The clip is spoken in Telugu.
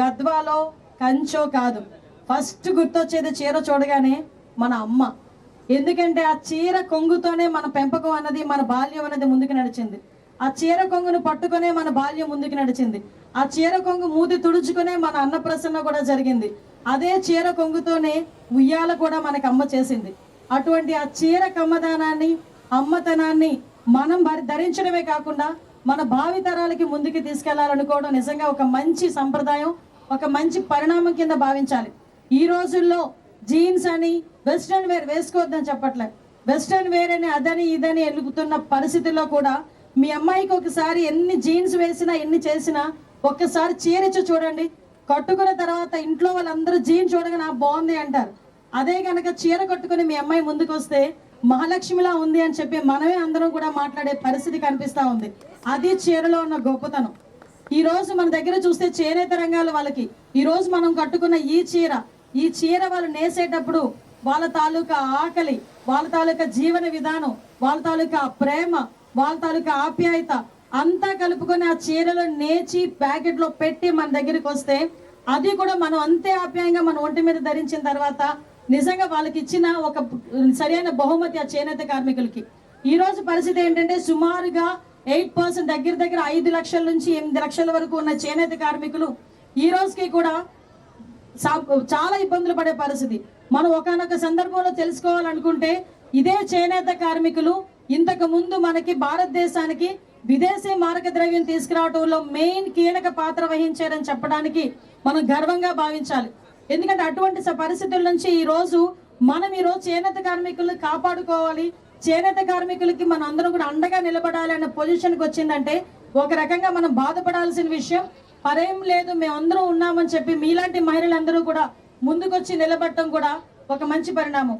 గద్వాలో కంచో కాదు. ఫస్ట్ గుర్తొచ్చేది చీర చూడగానే మన అమ్మ. ఎందుకంటే ఆ చీర కొంగుతోనే మన పెంపకం అన్నది మన బాల్యం అనేది ముందుకు నడిచింది. ఆ చీర కొంగును పట్టుకునే మన బాల్యం ముందుకు నడిచింది. ఆ చీర కొంగు మూతి తుడుచుకునే మన అన్నప్రసన్న కూడా జరిగింది. అదే చీర కొంగుతోనే ఉయ్యాల కూడా మనకు అమ్మ చేసింది. అటువంటి ఆ చీర కమ్మదానాన్ని అమ్మతనాన్ని మనం భరి- ధరించడమే కాకుండా మన భావితరాలకి ముందుకు తీసుకెళ్ళాలనుకోవడం నిజంగా ఒక మంచి సంప్రదాయం ఒక మంచి పరిణామం కింద భావించాలి. ఈ రోజుల్లో జీన్స్ అని వెస్ట్రన్ వేర్ వేసుకోవద్దని చెప్పట్లే వెస్ట్రన్ వేర్ అని అదని ఇదని ఎలుగుతున్న పరిస్థితుల్లో కూడా మీ అమ్మాయికి ఒకసారి ఎన్ని జీన్స్ వేసినా ఎన్ని చేసినా ఒక్కసారి చీరచ్చు చూడండి. కట్టుకున్న తర్వాత ఇంట్లో వాళ్ళందరూ జీన్స్ చూడగానే బాగుంది అంటారు. అదే కనుక చీర కట్టుకుని మీ అమ్మాయి ముందుకు వస్తే మహాలక్ష్మిలా ఉంది అని చెప్పి మనమే అందరం కూడా మాట్లాడే పరిస్థితి కనిపిస్తా ఉంది. అది చీరలో ఉన్న గొప్పతనం. ఈ రోజు మన దగ్గర చూస్తే చేనేత రంగాల వాళ్ళకి. ఈ రోజు మనం కట్టుకున్న ఈ చీర ఈ చీర వాళ్ళు నేసేటప్పుడు వాళ్ళ తాలూకా ఆకలి వాళ్ళ తాలూకా జీవన విధానం వాళ్ళ తాలూకా ప్రేమ వాళ్ళ తాలూకా ఆప్యాయత అంతా కలుపుకొని ఆ చీరలో నేచి ప్యాకెట్లో పెట్టి మన దగ్గరికి వస్తే అది కూడా మనం అంతే ఆప్యాయంగా మన ఒంటి మీద ధరించిన తర్వాత నిజంగా వాళ్ళకి ఇచ్చిన ఒక సరైన బహుమతి ఆ చేనేత కార్మికులకి. ఈ రోజు పరిస్థితి ఏంటంటే సుమారుగా ఎయిట్ పర్సెంట్ దగ్గర దగ్గర ఐదు లక్షల నుంచి ఎనిమిది లక్షల వరకు ఉన్న చేనేత కార్మికులు ఈ రోజుకి కూడా సా- చాలా ఇబ్బందులు పడే పరిస్థితి. మనం ఒకనొక సందర్భంలో తెలుసుకోవాలనుకుంటే ఇదే చేనేత కార్మికులు ఇంతకు ముందు మనకి భారతదేశానికి విదేశీ మారక ద్రవ్యం తీసుకురావడంలో మెయిన్ కీలక పాత్ర వహించారని చెప్పడానికి మనం గర్వంగా భావించాలి. ఎందుకంటే అటువంటి పరిస్థితుల నుంచి ఈ రోజు మనం ఈ రోజు చేనేత కార్మికులను కాపాడుకోవాలి. చేనేత కార్మికులకి మనం అందరం కూడా అండగా నిలబడాలి అనే పొజిషన్కి వచ్చిందంటే ఒక రకంగా మనం బాధపడాల్సిన విషయం. పరేం లేదు మేమందరం ఉన్నామని చెప్పి మీలాంటి మహిళలందరూ కూడా ముందుకొచ్చి నిలబడటం కూడా ఒక మంచి పరిణామం.